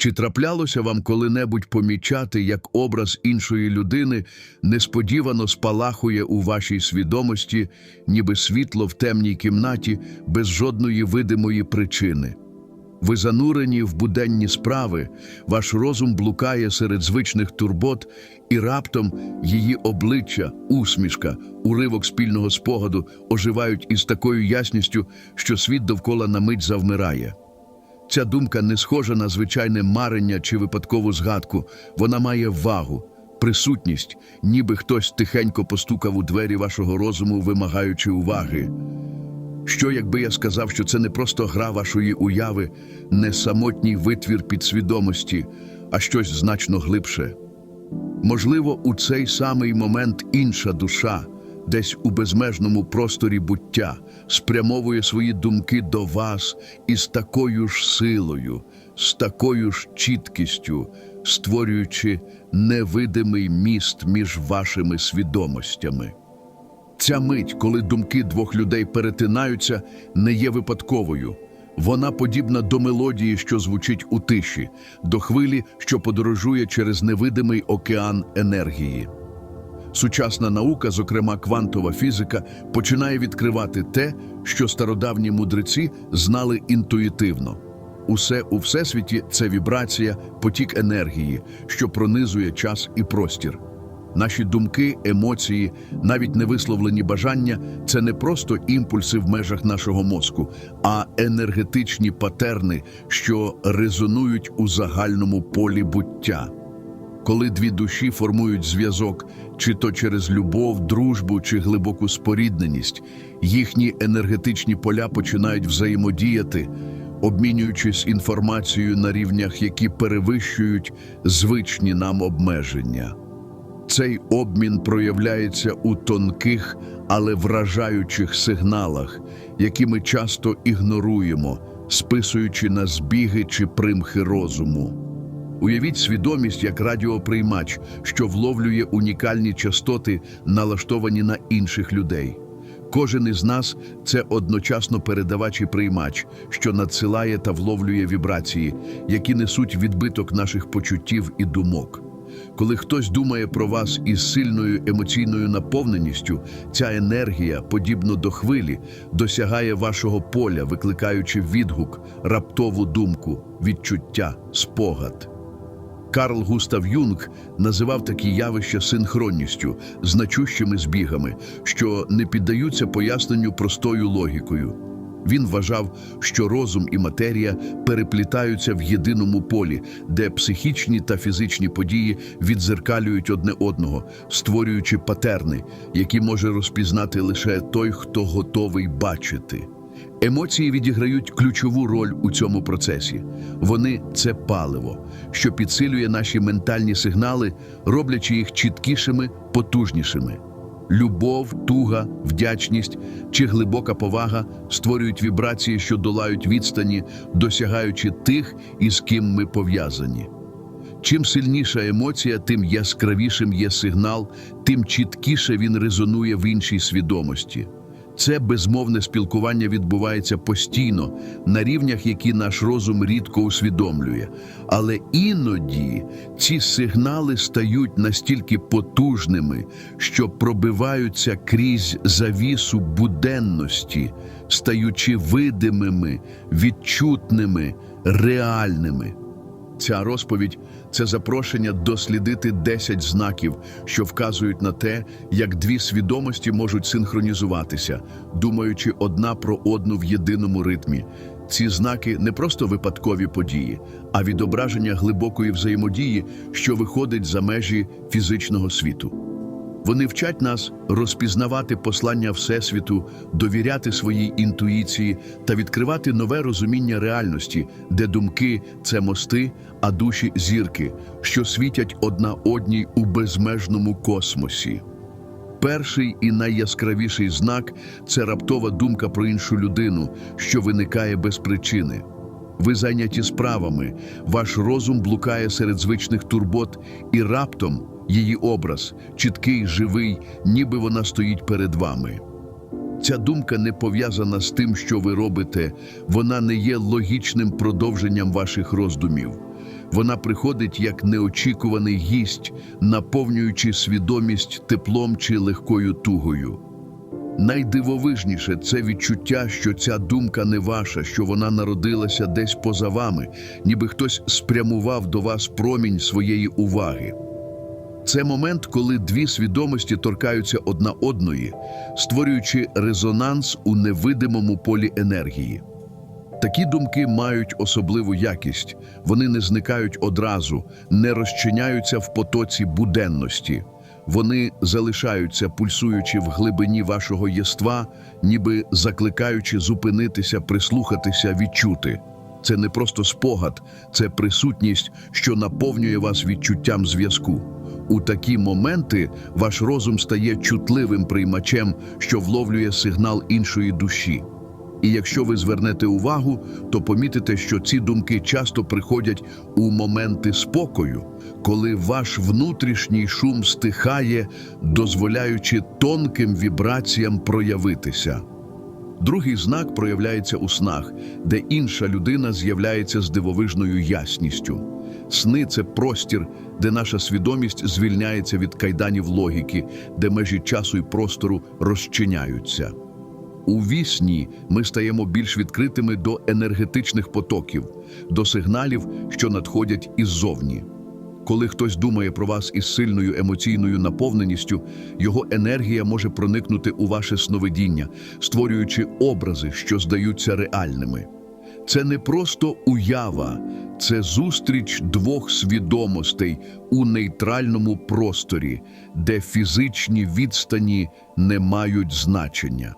Чи траплялося вам коли-небудь помічати, як образ іншої людини несподівано спалахує у вашій свідомості, ніби світло в темній кімнаті без жодної видимої причини? Ви занурені в буденні справи, ваш розум блукає серед звичних турбот, і раптом її обличчя, усмішка, уривок спільного спогаду оживають із такою ясністю, що світ довкола на мить завмирає. Ця думка не схожа на звичайне марення чи випадкову згадку, вона має вагу, присутність, ніби хтось тихенько постукав у двері вашого розуму, вимагаючи уваги. Що, якби я сказав, що це не просто гра вашої уяви, не самотній витвір підсвідомості, а щось значно глибше? Можливо, у цей самий момент інша душа, десь у безмежному просторі буття, спрямовує свої думки до вас із такою ж силою, з такою ж чіткістю, створюючи невидимий міст між вашими свідомостями. Ця мить, коли думки двох людей перетинаються, не є випадковою. Вона подібна до мелодії, що звучить у тиші, до хвилі, що подорожує через невидимий океан енергії. Сучасна наука, зокрема квантова фізика, починає відкривати те, що стародавні мудреці знали інтуїтивно. Усе у всесвіті це вібрація, потік енергії, що пронизує час і простір. Наші думки, емоції, навіть невисловлені бажання це не просто імпульси в межах нашого мозку, а енергетичні патерни, що резонують у загальному полі буття. Коли дві душі формують зв'язок, чи то через любов, дружбу чи глибоку спорідненість, їхні енергетичні поля починають взаємодіяти, обмінюючись інформацією на рівнях, які перевищують звичні нам обмеження. Цей обмін проявляється у тонких, але вражаючих сигналах, які ми часто ігноруємо, списуючи на збіги чи примхи розуму. Уявіть свідомість як радіоприймач, що вловлює унікальні частоти, налаштовані на інших людей. Кожен із нас це одночасно передавач і приймач, що надсилає та вловлює вібрації, які несуть відбиток наших почуттів і думок. Коли хтось думає про вас із сильною емоційною наповненістю, ця енергія, подібно до хвилі, досягає вашого поля, викликаючи відгук, раптову думку, відчуття, спогад. Карл Густав Юнг називав такі явища синхронністю, значущими збігами, що не піддаються поясненню простою логікою. Він вважав, що розум і матерія переплітаються в єдиному полі, де психічні та фізичні події відзеркалюють одне одного, створюючи патерни, які може розпізнати лише той, хто готовий бачити. Емоції відіграють ключову роль у цьому процесі. Вони це паливо, що підсилює наші ментальні сигнали, роблячи їх чіткішими, потужнішими. Любов, туга, вдячність чи глибока повага створюють вібрації, що долають відстані, досягаючи тих, із ким ми пов'язані. Чим сильніша емоція, тим яскравішим є сигнал, тим чіткіше він резонує в іншій свідомості. Це безмовне спілкування відбувається постійно на рівнях, які наш розум рідко усвідомлює. Але іноді ці сигнали стають настільки потужними, що пробиваються крізь завісу буденності, стаючи видимими, відчутними, реальними. Ця розповідь це запрошення дослідити 10 знаків, що вказують на те, як дві свідомості можуть синхронізуватися, думаючи одна про одну в єдиному ритмі. Ці знаки не просто випадкові події, а відображення глибокої взаємодії, що виходить за межі фізичного світу. Вони вчать нас розпізнавати послання Всесвіту, довіряти своїй інтуїції та відкривати нове розуміння реальності, де думки це мости, а душі зірки, що світять одна одній у безмежному космосі. Перший і найяскравіший знак це раптова думка про іншу людину, що виникає без причини. Ви зайняті справами, ваш розум блукає серед звичних турбот, і раптом її образ, чіткий, живий, ніби вона стоїть перед вами. Ця думка не пов'язана з тим, що ви робите, вона не є логічним продовженням ваших роздумів. Вона приходить як неочікуваний гість, наповнюючи свідомість теплом чи легкою тугою. Найдивовижніше це відчуття, що ця думка не ваша, що вона народилася десь поза вами, ніби хтось спрямував до вас промінь своєї уваги. Це момент, коли дві свідомості торкаються одна одної, створюючи резонанс у невидимому полі енергії. Такі думки мають особливу якість, вони не зникають одразу, не розчиняються в потоці буденності. Вони залишаються, пульсуючи в глибині вашого єства, ніби закликаючи зупинитися, прислухатися, відчути. Це не просто спогад, це присутність, що наповнює вас відчуттям зв'язку. У такі моменти ваш розум стає чутливим приймачем, що вловлює сигнал іншої душі. І якщо ви звернете увагу, то помітите, що ці думки часто приходять у моменти спокою, коли ваш внутрішній шум стихає, дозволяючи тонким вібраціям проявитися. Другий знак проявляється у снах, де інша людина з'являється з дивовижною ясністю. Сни це простір, де наша свідомість звільняється від кайданів логіки, де межі часу і простору розчиняються. У вісні ми стаємо більш відкритими до енергетичних потоків, до сигналів, що надходять іззовні. Коли хтось думає про вас із сильною емоційною наповненістю, його енергія може проникнути у ваше сновидіння, створюючи образи, що здаються реальними. Це не просто уява, це зустріч двох свідомостей у нейтральному просторі, де фізичні відстані не мають значення.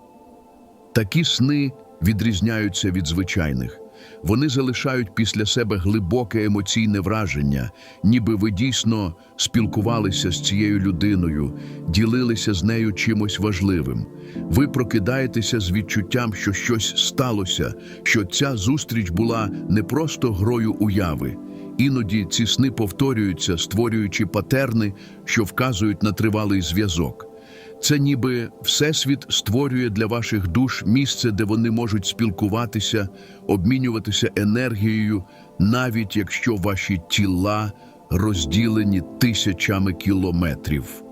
Такі сни відрізняються від звичайних. Вони залишають після себе глибоке емоційне враження, ніби ви дійсно спілкувалися з цією людиною, ділилися з нею чимось важливим. Ви прокидаєтеся з відчуттям, що щось сталося, що ця зустріч була не просто грою уяви. Іноді ці сни повторюються, створюючи патерни, що вказують на тривалий зв'язок. Це ніби Всесвіт створює для ваших душ місце, де вони можуть спілкуватися, обмінюватися енергією, навіть якщо ваші тіла розділені тисячами кілометрів.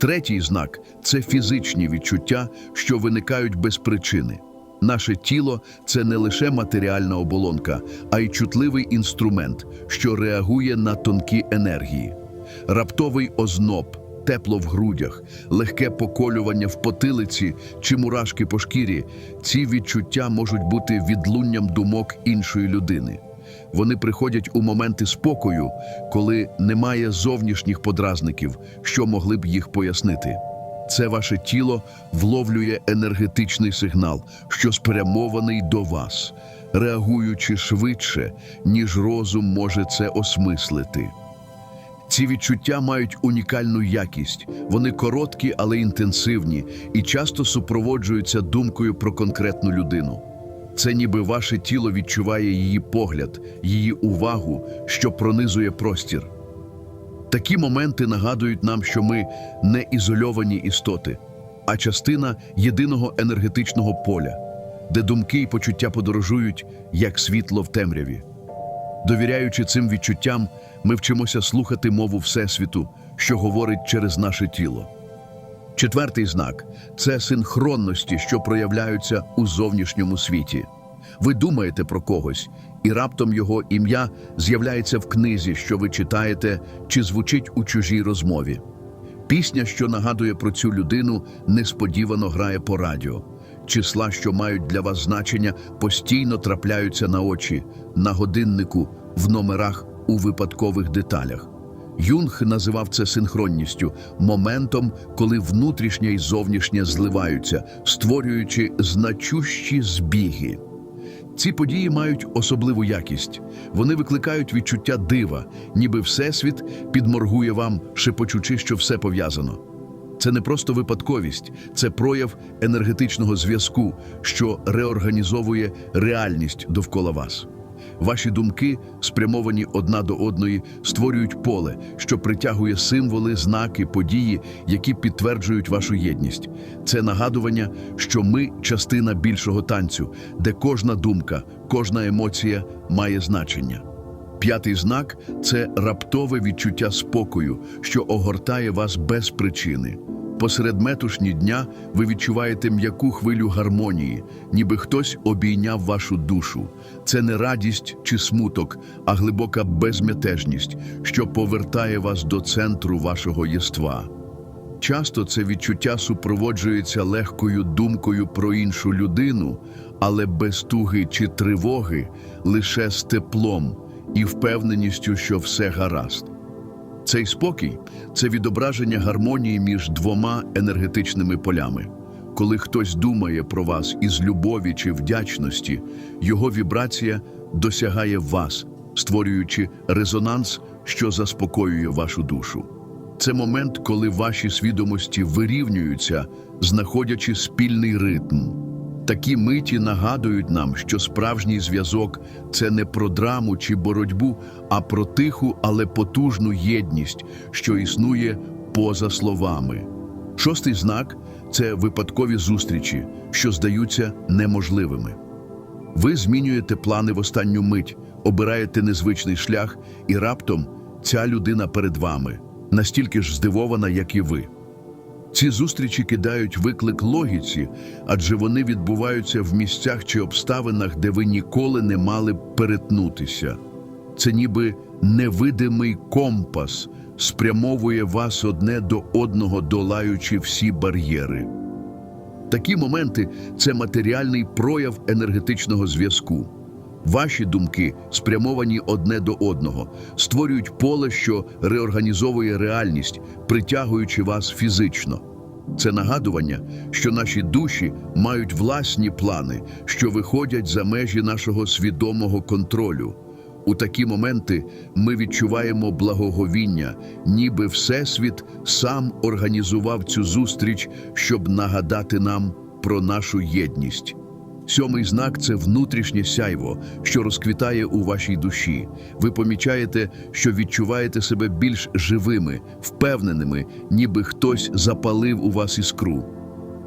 Третій знак це фізичні відчуття, що виникають без причини. Наше тіло це не лише матеріальна оболонка, а й чутливий інструмент, що реагує на тонкі енергії. Раптовий озноб, тепло в грудях, легке поколювання в потилиці чи мурашки по шкірі ці відчуття можуть бути відлунням думок іншої людини. Вони приходять у моменти спокою, коли немає зовнішніх подразників, що могли б їх пояснити. Це ваше тіло вловлює енергетичний сигнал, що спрямований до вас, реагуючи швидше, ніж розум може це осмислити. Ці відчуття мають унікальну якість. Вони короткі, але інтенсивні і часто супроводжуються думкою про конкретну людину. Це ніби ваше тіло відчуває її погляд, її увагу, що пронизує простір. Такі моменти нагадують нам, що ми не ізольовані істоти, а частина єдиного енергетичного поля, де думки і почуття подорожують, як світло в темряві. Довіряючи цим відчуттям, ми вчимося слухати мову Всесвіту, що говорить через наше тіло. Четвертий знак це синхронності, що проявляються у зовнішньому світі. Ви думаєте про когось, і раптом його ім'я з'являється в книзі, що ви читаєте, чи звучить у чужій розмові. Пісня, що нагадує про цю людину, несподівано грає по радіо. Числа, що мають для вас значення, постійно трапляються на очі, на годиннику, в номерах, у випадкових деталях. Юнг називав це синхронністю, моментом, коли внутрішнє і зовнішнє зливаються, створюючи значущі збіги. Ці події мають особливу якість. Вони викликають відчуття дива, ніби Всесвіт підморгує вам, шепочучи, що все пов'язано. Це не просто випадковість, це прояв енергетичного зв'язку, що реорганізовує реальність довкола вас. Ваші думки, спрямовані одна до одної, створюють поле, що притягує символи, знаки, події, які підтверджують вашу єдність. Це нагадування, що ми частина більшого танцю, де кожна думка, кожна емоція має значення. П'ятий знак це раптове відчуття спокою, що огортає вас без причини. Посеред метушні дня ви відчуваєте м'яку хвилю гармонії, ніби хтось обійняв вашу душу. Це не радість чи смуток, а глибока безмятежність, що повертає вас до центру вашого єства. Часто це відчуття супроводжується легкою думкою про іншу людину, але без туги чи тривоги, лише з теплом і впевненістю, що все гаразд. Цей спокій це відображення гармонії між двома енергетичними полями. Коли хтось думає про вас із любові чи вдячності, його вібрація досягає вас, створюючи резонанс, що заспокоює вашу душу. Це момент, коли ваші свідомості вирівнюються, знаходячи спільний ритм. Такі миті нагадують нам, що справжній зв'язок це не про драму чи боротьбу, а про тиху, але потужну єдність, що існує поза словами. Шостий знак це випадкові зустрічі, що здаються неможливими. Ви змінюєте плани в останню мить, обираєте незвичний шлях, і раптом ця людина перед вами настільки ж здивована, як і ви. Ці зустрічі кидають виклик логіці, адже вони відбуваються в місцях чи обставинах, де ви ніколи не мали б перетнутися. Це ніби невидимий компас спрямовує вас одне до одного, долаючи всі бар'єри. Такі моменти це матеріальний прояв енергетичного зв'язку. Ваші думки, спрямовані одне до одного, створюють поле, що реорганізовує реальність, притягуючи вас фізично. Це нагадування, що наші душі мають власні плани, що виходять за межі нашого свідомого контролю. У такі моменти ми відчуваємо благоговіння, ніби Всесвіт сам організував цю зустріч, щоб нагадати нам про нашу єдність. Сьомий знак це внутрішнє сяйво, що розквітає у вашій душі. Ви помічаєте, що відчуваєте себе більш живими, впевненими, ніби хтось запалив у вас іскру.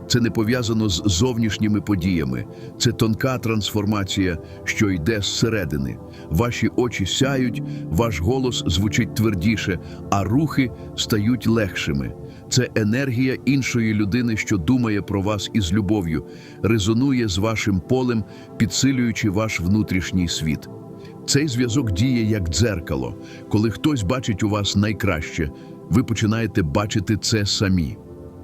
Це не пов'язано з зовнішніми подіями, це тонка трансформація, що йде зсередини. Ваші очі сяють, ваш голос звучить твердіше, а рухи стають легшими. Це енергія іншої людини, що думає про вас із любов'ю, резонує з вашим полем, підсилюючи ваш внутрішній світ. Цей зв'язок діє як дзеркало. Коли хтось бачить у вас найкраще, ви починаєте бачити це самі.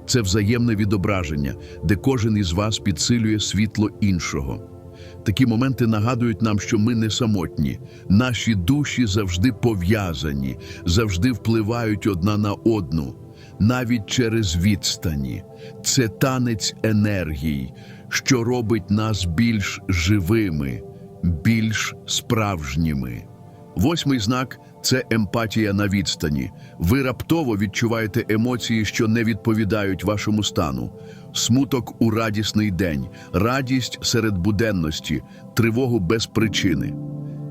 Це взаємне відображення, де кожен із вас підсилює світло іншого. Такі моменти нагадують нам, що ми не самотні. Наші душі завжди пов'язані, завжди впливають одна на одну, навіть через відстані. Це танець енергій, що робить нас більш живими, більш справжніми. Восьмий знак це емпатія на відстані. Ви раптово відчуваєте емоції, що не відповідають вашому стану. Смуток у радісний день, радість серед буденності, тривогу без причини.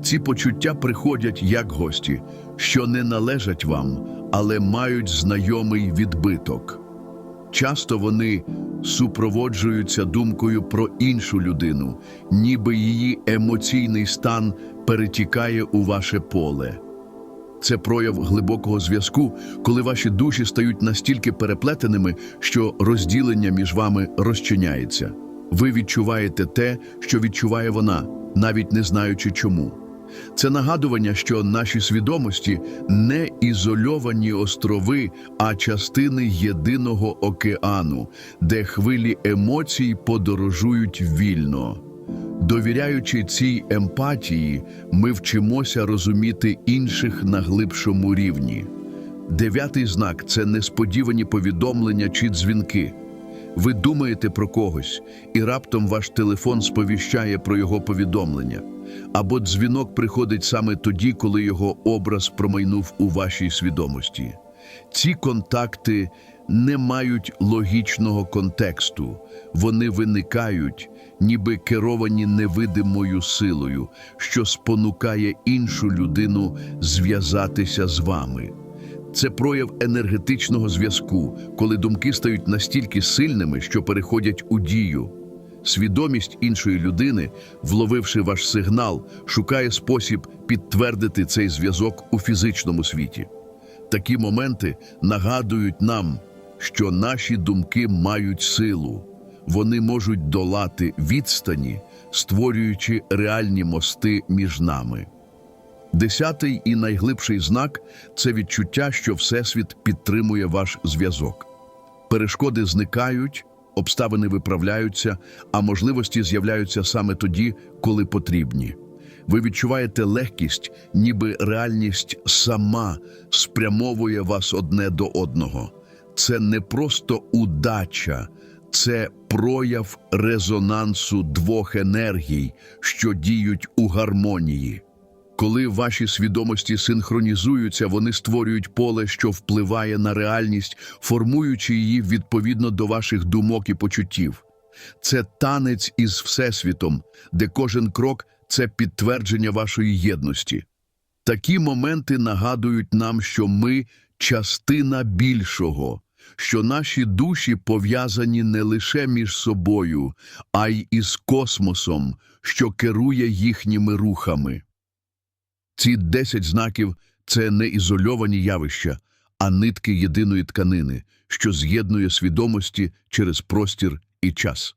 Ці почуття приходять як гості, що не належать вам, але мають знайомий відбиток. Часто вони супроводжуються думкою про іншу людину, ніби її емоційний стан перетікає у ваше поле. Це прояв глибокого зв'язку, коли ваші душі стають настільки переплетеними, що розділення між вами розчиняється. Ви відчуваєте те, що відчуває вона, навіть не знаючи чому. Це нагадування, що наші свідомості не ізольовані острови, а частини єдиного океану, де хвилі емоцій подорожують вільно. Довіряючи цій емпатії, ми вчимося розуміти інших на глибшому рівні. Дев'ятий знак це несподівані повідомлення чи дзвінки. Ви думаєте про когось, і раптом ваш телефон сповіщає про його повідомлення. Або дзвінок приходить саме тоді, коли його образ промайнув у вашій свідомості. Ці контакти не мають логічного контексту, вони виникають, ніби керовані невидимою силою, що спонукає іншу людину зв'язатися з вами. Це прояв енергетичного зв'язку, коли думки стають настільки сильними, що переходять у дію. Свідомість іншої людини, вловивши ваш сигнал, шукає спосіб підтвердити цей зв'язок у фізичному світі. Такі моменти нагадують нам, що наші думки мають силу. Вони можуть долати відстані, створюючи реальні мости між нами. Десятий і найглибший знак це відчуття, що Всесвіт підтримує ваш зв'язок. Перешкоди зникають, обставини виправляються, а можливості з'являються саме тоді, коли потрібні. Ви відчуваєте легкість, ніби реальність сама спрямовує вас одне до одного. Це не просто удача, це прояв резонансу двох енергій, що діють у гармонії. Коли ваші свідомості синхронізуються, вони створюють поле, що впливає на реальність, формуючи її відповідно до ваших думок і почуттів. Це танець із Всесвітом, де кожен крок це підтвердження вашої єдності. Такі моменти нагадують нам, що ми частина більшого, що наші душі пов'язані не лише між собою, а й із космосом, що керує їхніми рухами. Ці 10 знаків це не ізольовані явища, а нитки єдиної тканини, що з'єднує свідомості через простір і час.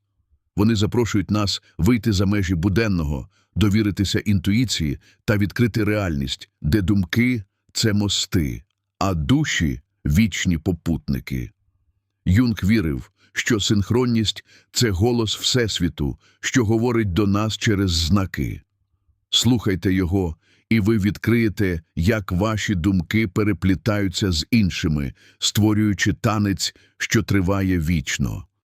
Вони запрошують нас вийти за межі буденного, довіритися інтуїції та відкрити реальність, де думки це мости, а душі вічні попутники. Юнг вірив, що синхронність це голос Всесвіту, що говорить до нас через знаки. Слухайте його, і ви відкриєте, як ваші думки переплітаються з іншими, створюючи танець, що триває вічно.